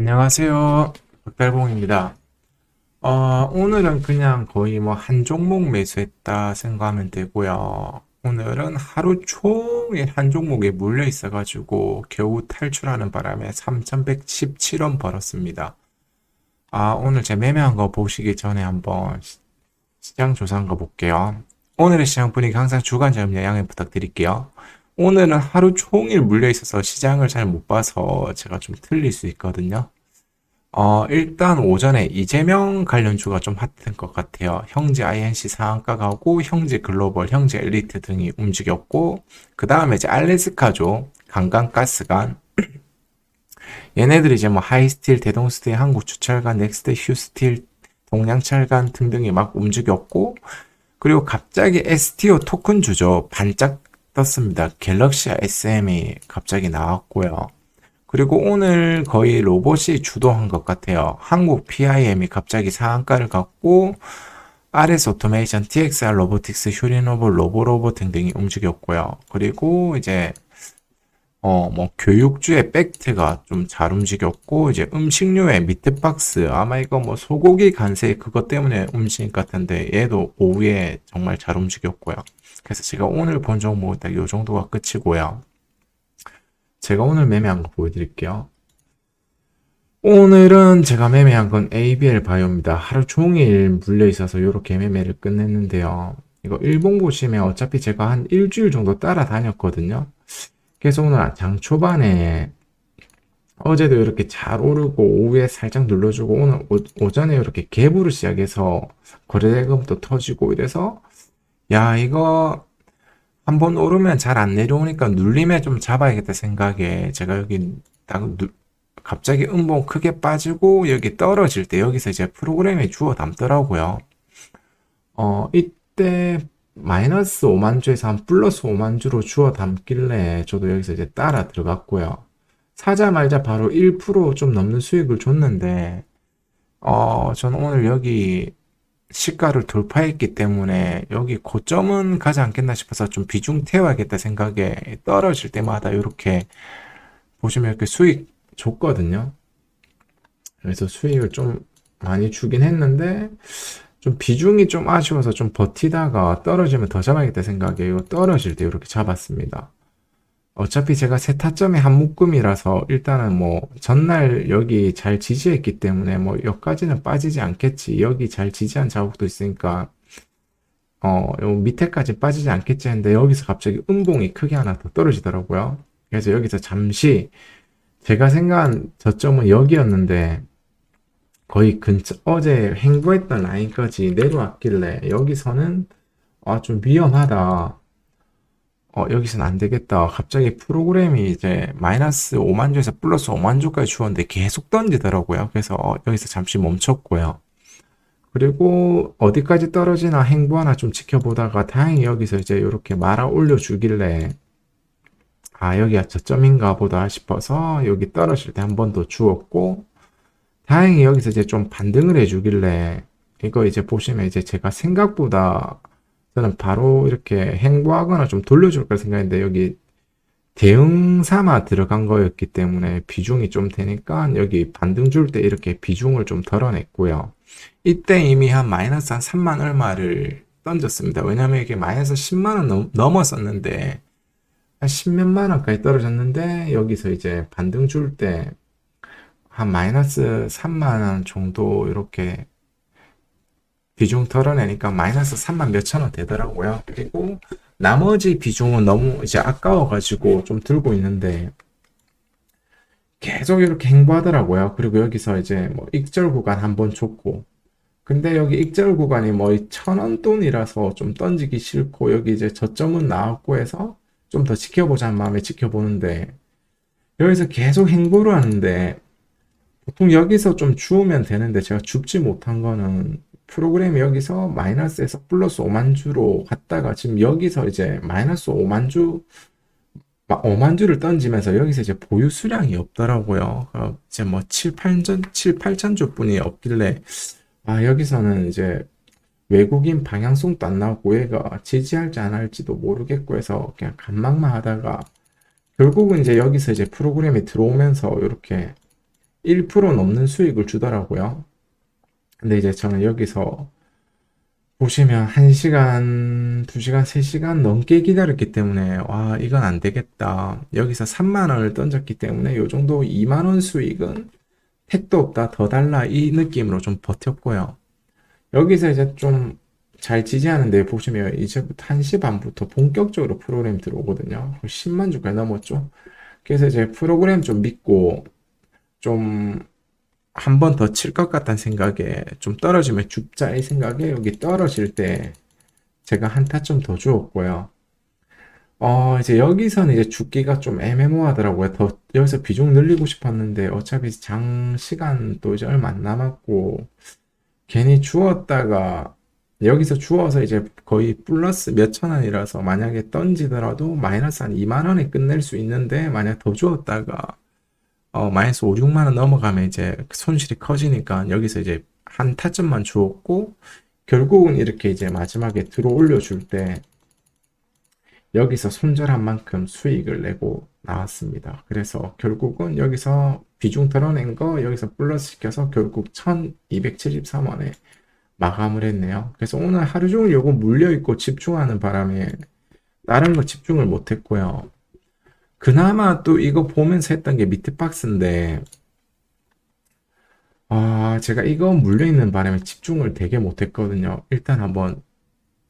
안녕하세요. 박달봉입니다. 어, 오늘은 그냥 거의 뭐 한 종목 매수했다 생각하면 되고요. 오늘은 하루 종일 한 종목에 물려 있어가지고 겨우 탈출하는 바람에 3,117원 벌었습니다. 아, 오늘 제 매매한 거 보시기 전에 한번 시- 시장 조사한 거 볼게요. 오늘의 시장 분위기 항상 주간점에 양해 부탁드릴게요. 오늘은 하루 종일 물려 있어서 시장을 잘 못 봐서 제가 좀 틀릴 수 있거든요. 어, 일단 오전에 이재명 관련주가 좀 핫한 것 같아요. 형제 INC 상한가 가고, 형제 글로벌, 형제 엘리트 등이 움직였고, 그 다음에 이제 알래스카죠. 강강가스관. 얘네들이 이제 뭐 하이스틸, 대동스틸, 한국주철관, 넥스트, 휴스틸, 동양철관 등등이 막 움직였고, 그리고 갑자기 STO 토큰 주죠. 반짝 떴습니다. 갤럭시 SM이 갑자기 나왔고요. 그리고 오늘 거의 로봇이 주도한 것 같아요. 한국 PIM이 갑자기 상한가를 갖고 RS 오토메이션, TXR 로보틱스, 휴리노블, 로보로봇 등등이 움직였고요. 그리고 이제 어 뭐 교육주의 팩트가 좀 잘 움직였고 이제 음식료의 미트박스 아마 이거 뭐 소고기 간세 그것 때문에 움직인 것 같은데 얘도 오후에 정말 잘 움직였고요. 그래서 제가 오늘 본 종목은 딱요 정도가 끝이고요. 제가 오늘 매매한 거 보여드릴게요. 오늘은 제가 매매한 건 ABL 바이오입니다. 하루 종일 물려 있어서 이렇게 매매를 끝냈는데요. 이거 일봉 보시면 어차피 제가 한 일주일 정도 따라다녔거든요. 그래서 오늘 장 초반에 어제도 이렇게 잘 오르고 오후에 살짝 눌러주고 오늘 오, 전에 이렇게 개부를 시작해서 거래대금도 터지고 이래서 야 이거 한번 오르면 잘 안 내려오니까 눌림에 좀 잡아야겠다 생각에 제가 여기 딱 누- 갑자기 음봉 크게 빠지고 여기 떨어질 때 여기서 이제 프로그램에 주워 담더라고요. 어, 이때 마이너스 5만 주에서 한 플러스 5만 주로 주워 담길래 저도 여기서 이제 따라 들어갔고요. 사자마자 바로 1%좀 넘는 수익을 줬는데 어, 저는 오늘 여기 시가를 돌파했기 때문에 여기 고점은 가지 않겠나 싶어서 좀 비중 태워야겠다 생각에 떨어질 때마다 이렇게 보시면 이렇게 수익 줬거든요. 그래서 수익을 좀 많이 주긴 했는데 좀 비중이 좀 아쉬워서 좀 버티다가 떨어지면 더 잡아야겠다 생각에 이거 떨어질 때 이렇게 잡았습니다. 어차피 제가 세 타점이 한 묶음이라서 일단은 뭐 전날 여기 잘 지지했기 때문에 뭐 여기까지는 빠지지 않겠지. 여기 잘 지지한 자국도 있으니까 어, 요 밑에까지 빠지지 않겠지 했는데 여기서 갑자기 음봉이 크게 하나 더 떨어지더라고요. 그래서 여기서 잠시 제가 생각한 저점은 여기였는데 거의 근처 어제 횡보했던 라인까지 내려왔길래 여기서는 아, 좀 위험하다. 어, 여기서는 안 되겠다. 갑자기 프로그램이 이제 마이너스 5만 주에서 플러스 5만 주까지 주었는데 계속 던지더라고요. 그래서 어, 여기서 잠시 멈췄고요. 그리고 어디까지 떨어지나 행보 하나 좀 지켜보다가 다행히 여기서 이제 이렇게 말아 올려주길래 아, 여기가 저점인가 보다 싶어서 여기 떨어질 때 한 번 더 주었고 다행히 여기서 이제 좀 반등을 해주길래 이거 이제 보시면 이제 제가 생각보다 저는 바로 이렇게 행보하거나 좀 돌려줄 까 생각했는데 여기 대응 삼아 들어간 거였기 때문에 비중이 좀 되니까 여기 반등 줄 때 이렇게 비중을 좀 덜어냈고요. 이때 이미 한 마이너스 한 3만 얼마를 던졌습니다. 왜냐면 이게 마이너스 10만 원 넘, 넘었었는데 한 10몇만 원까지 떨어졌는데 여기서 이제 반등 줄 때 한 마이너스 3만 원 정도 이렇게 비중 털어내니까 마이너스 3만 몇천 원 되더라고요. 그리고 나머지 비중은 너무 이제 아까워가지고 좀 들고 있는데 계속 이렇게 행보하더라고요. 그리고 여기서 이제 뭐 익절 구간 한번 줬고 근데 여기 익절 구간이 뭐 천원 돈이라서 좀 던지기 싫고 여기 이제 저점은 나왔고 해서 좀 더 지켜보자는 마음에 지켜보는데 여기서 계속 행보를 하는데 보통 여기서 좀 주우면 되는데 제가 줍지 못한 거는 프로그램이 여기서 마이너스에서 플러스 5만 주로 갔다가 지금 여기서 이제 마이너스 5만 주, 5만 주를 던지면서 여기서 이제 보유 수량이 없더라고요. 어, 이제 뭐 7, 8천, 7, 8천 주뿐이 없길래 아, 여기서는 이제 외국인 방향성도 안 나오고 얘가 지지할지 안 할지도 모르겠고 해서 그냥 간망만 하다가 결국은 이제 여기서 이제 프로그램이 들어오면서 이렇게 1% 넘는 수익을 주더라고요. 근데 이제 저는 여기서 보시면 1시간, 2시간, 3시간 넘게 기다렸기 때문에 와 이건 안 되겠다. 여기서 3만 원을 던졌기 때문에 요 정도 2만 원 수익은 택도 없다 더 달라 이 느낌으로 좀 버텼고요. 여기서 이제 좀 잘 지지하는데 보시면 이제부터 1시 반부터 본격적으로 프로그램 들어오거든요. 10만 주까지 넘었죠. 그래서 이제 프로그램 좀 믿고 좀 한 번 더 칠 것 같다는 생각에 좀 떨어지면 죽자 이 생각에 여기 떨어질 때 제가 한 타점 더 주었고요. 어, 이제 여기서는 이제 죽기가 좀 애매모호하더라고요. 더 여기서 비중 늘리고 싶었는데 어차피 장 시간도 이제 얼마 안 남았고 괜히 주었다가 여기서 주어서 이제 거의 플러스 몇천 원이라서 만약에 던지더라도 마이너스 한 2만 원에 끝낼 수 있는데 만약 더 주었다가 어, 마이너스 5, 6만 원 넘어가면 이제 손실이 커지니까 여기서 이제 한 타점만 주었고 결국은 이렇게 이제 마지막에 들어 올려줄 때 여기서 손절한 만큼 수익을 내고 나왔습니다. 그래서 결국은 여기서 비중 덜어낸 거 여기서 플러스 시켜서 결국 1273원에 마감을 했네요. 그래서 오늘 하루 종일 요거 물려있고 집중하는 바람에 다른 거 집중을 못했고요. 그나마 또 이거 보면서 했던 게 밑에 박스인데, 아, 제가 이거 물려있는 바람에 집중을 되게 못했거든요. 일단 한번,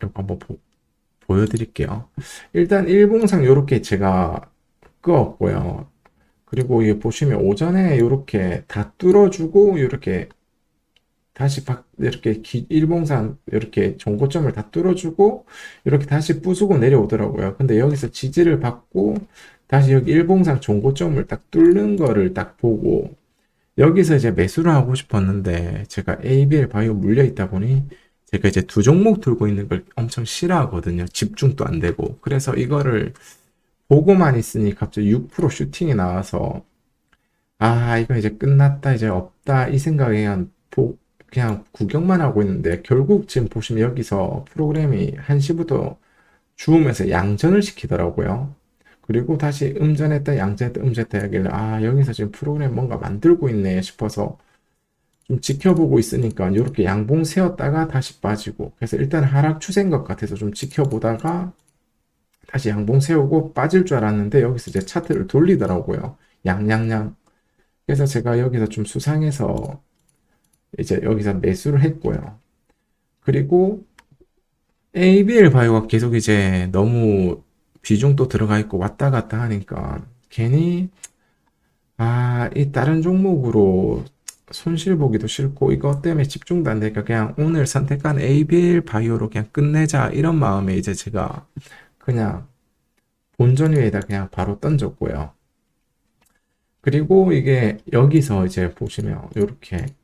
이거 한번 보, 보여드릴게요. 일단 일봉상 요렇게 제가 끄었고요. 그리고 이게 보시면 오전에 요렇게 다 뚫어주고, 요렇게 다시 박, 이렇게 기- 일봉상 이렇게 정고점을 다 뚫어주고 이렇게 다시 부수고 내려오더라고요. 근데 여기서 지지를 받고 다시 여기 일봉상 정고점을 딱 뚫는 거를 딱 보고 여기서 이제 매수를 하고 싶었는데 제가 ABL 바이오 물려 있다 보니 제가 이제 두 종목 들고 있는 걸 엄청 싫어하거든요. 집중도 안 되고. 그래서 이거를 보고만 있으니 갑자기 6% 슈팅이 나와서 아, 이거 이제 끝났다, 이제 없다, 이 생각에 그냥, 보, 그냥 구경만 하고 있는데, 결국 지금 보시면 여기서 프로그램이 1시부터 주우면서 양전을 시키더라고요. 그리고 다시 음전했다, 양전했다, 음전했다 하길래, 아, 여기서 지금 프로그램 뭔가 만들고 있네 싶어서 좀 지켜보고 있으니까, 이렇게 양봉 세웠다가 다시 빠지고, 그래서 일단 하락 추세인 것 같아서 좀 지켜보다가, 다시 양봉 세우고 빠질 줄 알았는데, 여기서 이제 차트를 돌리더라고요. 양양양. 그래서 제가 여기서 좀 수상해서 이제 여기서 매수를 했고요. 그리고 ABL 바이오가 계속 이제 너무 비중도 들어가 있고 왔다 갔다 하니까 괜히 아, 이 다른 종목으로 손실 보기도 싫고 이것 때문에 집중도 안 되니까 그냥 오늘 선택한 ABL 바이오로 그냥 끝내자 이런 마음에 이제 제가 그냥 본전 위에다 그냥 바로 던졌고요. 그리고 이게 여기서 이제 보시면 이렇게 딱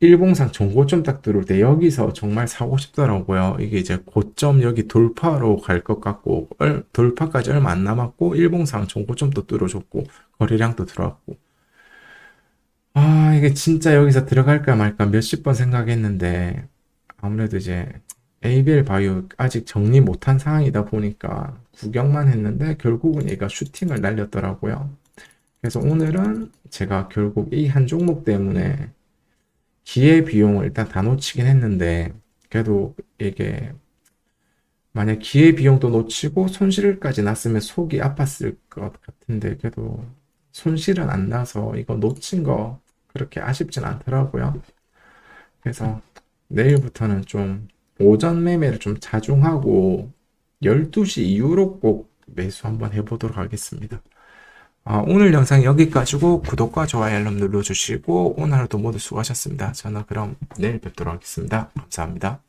일봉상 정고점 딱 들어올 때 여기서 정말 사고 싶더라고요. 이게 이제 고점 여기 돌파로 갈 것 같고 얼- 돌파까지 얼마 안 남았고 일봉상 정고점도 뚫어줬고 거래량도 들어왔고 아 이게 진짜 여기서 들어갈까 말까 몇십 번 생각했는데 아무래도 이제 ABL 바이오 아직 정리 못한 상황이다 보니까 구경만 했는데 결국은 얘가 슈팅을 날렸더라고요. 그래서 오늘은 제가 결국 이 한 종목 때문에 기회 비용을 일단 다 놓치긴 했는데 그래도 이게 만약 기회 비용도 놓치고 손실까지 났으면 속이 아팠을 것 같은데 그래도 손실은 안 나서 이거 놓친 거 그렇게 아쉽진 않더라고요. 그래서 내일부터는 좀 오전 매매를 좀 자중하고 12시 이후로 꼭 매수 한번 해보도록 하겠습니다. 아, 오늘 영상 여기까지고 구독과 좋아요 알람 눌러주시고 오늘 하루도 모두 수고하셨습니다. 저는 그럼 내일 뵙도록 하겠습니다. 감사합니다.